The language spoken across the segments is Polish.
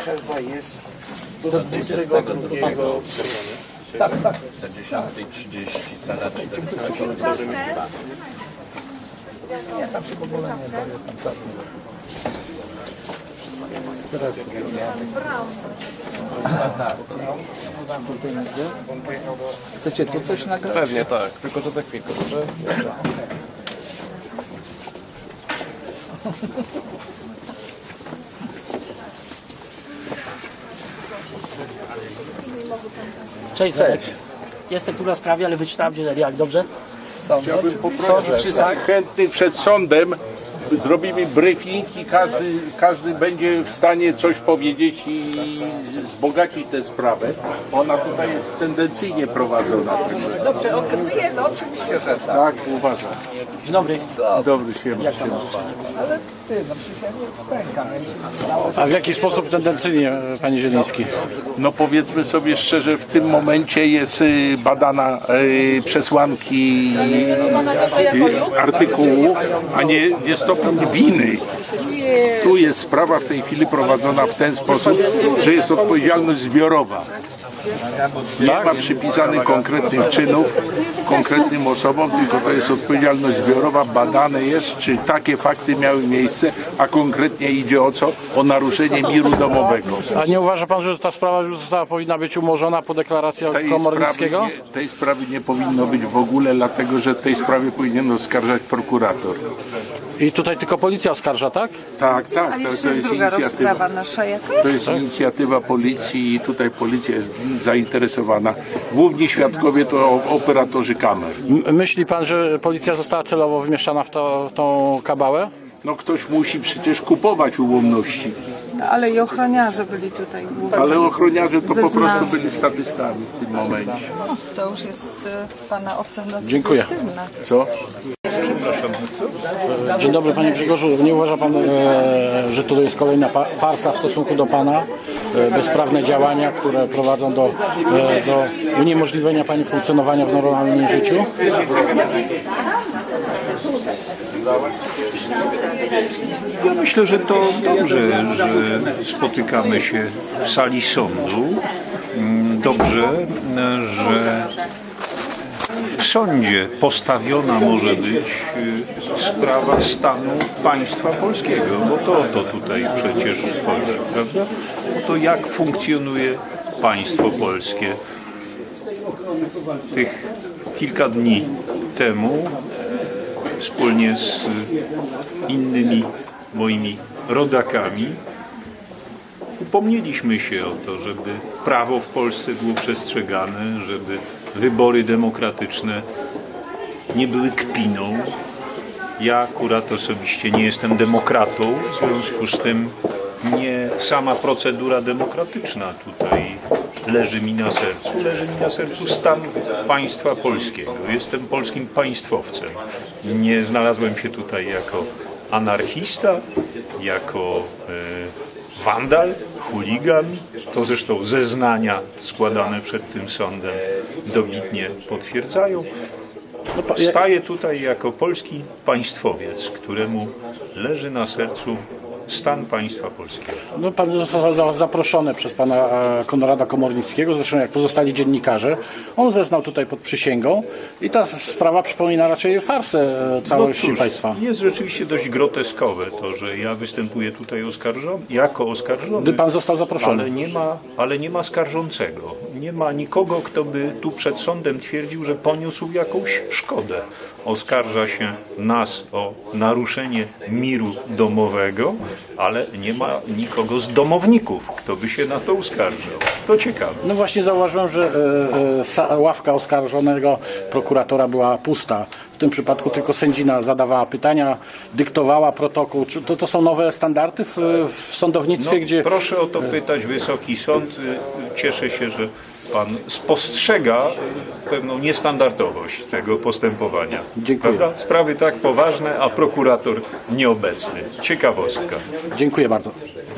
Przerwa jest do 22. Do 10.30 sala 40. Chcecie tu coś nagrać? Pewnie tak, tylko że za chwilkę, dobrze? Cześć, Cześć. Jestem tu na sprawie, ale wyczytałem gdzie jak dobrze? Chciałbym poprosić wszystkich chętnych przed sądem. Zrobimy briefing i każdy, każdy będzie w stanie coś powiedzieć i wzbogacić tę sprawę. Ona tutaj jest tendencyjnie prowadzona. Dobrze, okryję, no oczywiście, że tak. Tak, uważam. Dzień dobry. Dobry siema. Ale ty, no przecież ja nie. Ja się A w jaki sposób tendencyjnie, panie Zieliński? No powiedzmy sobie szczerze, w tym momencie jest y, badana y, przesłanki y, artykułu, a nie, nie stopień winy. Tu jest sprawa w tej chwili prowadzona w ten sposób, że jest odpowiedzialność zbiorowa. Nie ma przypisanych konkretnych czynów konkretnym osobom, tylko to jest odpowiedzialność zbiorowa. Badane jest, czy takie fakty miały miejsce, a konkretnie idzie o co? O naruszenie miru domowego. A nie uważa pan, że ta sprawa już została, powinna być umorzona po deklaracji tej sprawy, Komornickiego? nie, tej sprawy nie powinno być w ogóle, dlatego że tej sprawie powinien oskarżać prokurator. I tutaj tylko policja oskarża, tak? Tak, tak, A to, to jest jest druga inicjatywa. rozprawa nasza jaka? To jest inicjatywa policji i tutaj policja jest zainteresowana. Główni świadkowie to operatorzy kamer. Myśli pan, że policja została celowo wymieszana w, to, w tą kabałę? No ktoś musi przecież kupować ułomności, Ale i ochroniarze byli tutaj głównie. ale ochroniarze to po prostu byli statystami w tym momencie. To już jest e, Pana ocena Dziękuję. subiektywna. Co? Dzień dobry panie Grzegorzu. Nie uważa pan, e, że to jest kolejna farsa w stosunku do pana? E, bezprawne działania, które prowadzą do, e, do uniemożliwienia pani funkcjonowania w normalnym życiu? Ja myślę, że to dobrze, że spotykamy się w sali sądu. Mm, Dobrze, że w sądzie postawiona może być y, sprawa stanu państwa polskiego, bo to o to tutaj przecież chodzi, prawda? O to, jak funkcjonuje państwo polskie. Tych kilka dni temu wspólnie z innymi moimi rodakami upomnieliśmy się o to, żeby prawo w Polsce było przestrzegane, żeby wybory demokratyczne nie były kpiną. Ja akurat osobiście nie jestem demokratą, w związku z tym nie sama procedura demokratyczna tutaj leży mi na sercu. Leży mi na sercu stan państwa polskiego. Jestem polskim państwowcem. Nie znalazłem się tutaj jako anarchista, jako e, wandal, chuligan. To zresztą zeznania składane przed tym sądem dobitnie potwierdzają. Staję tutaj jako polski państwowiec, któremu leży na sercu stan państwa polskiego. No, pan został za- zaproszony przez pana e, Konrada Komornickiego, zresztą jak pozostali dziennikarze. On zeznał tutaj pod przysięgą i ta sprawa przypomina raczej farsę e, całości No cóż, państwa. Jest rzeczywiście dość groteskowe to, że ja występuję tutaj oskarżony, jako oskarżony. Gdy pan został zaproszony. Ale nie, ma, ale nie ma skarżącego. Nie ma nikogo, kto by tu przed sądem twierdził, że poniósł jakąś szkodę. Oskarża się nas o naruszenie miru domowego ale nie ma nikogo z domowników, kto by się na to uskarżył. To ciekawe. No właśnie zauważyłem, że e, e, ławka oskarżonego prokuratora była pusta. W tym przypadku tylko sędzina zadawała pytania, dyktowała protokół. Czy to, to są nowe standardy w, w sądownictwie, No, gdzie Proszę o to pytać Wysoki Sąd. Y, Cieszę się, że Pan spostrzega pewną niestandardowość tego postępowania. Dziękuję. Prawda? Sprawy tak poważne, a prokurator nieobecny. Ciekawostka. dziękuję bardzo.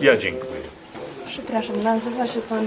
Ja dziękuję. Przepraszam, nazywa się pan